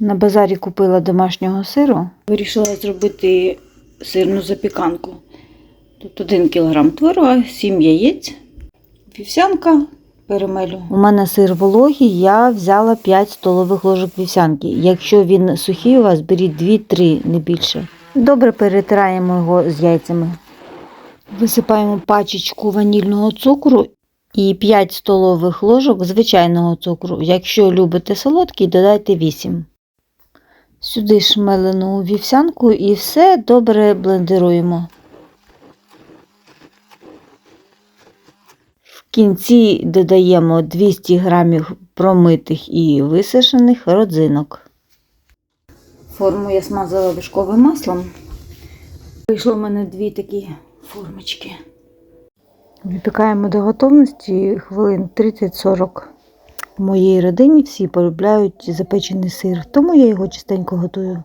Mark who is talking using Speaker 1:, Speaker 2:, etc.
Speaker 1: На базарі купила домашнього сиру. Вирішила зробити сирну запіканку. Тут 1 кг творога, 7 яєць, вівсянка, перемелю. У мене сир вологий, я взяла 5 столових ложок вівсянки. Якщо він сухий у вас, беріть 2-3, не більше. Добре перетираємо його з яйцями. Висипаємо пачечку ванільного цукру і 5 столових ложок звичайного цукру. Якщо любите солодкий, додайте 8. Сюди шмелену вівсянку і все добре блендеруємо. В кінці додаємо 200 грамів промитих і висушених родзинок. Форму я смазала вишковим маслом. Вийшло в мене дві такі формочки. Випікаємо до готовності хвилин 30-40. Моїй родині всі полюбляють запечений сир, тому я його частенько готую.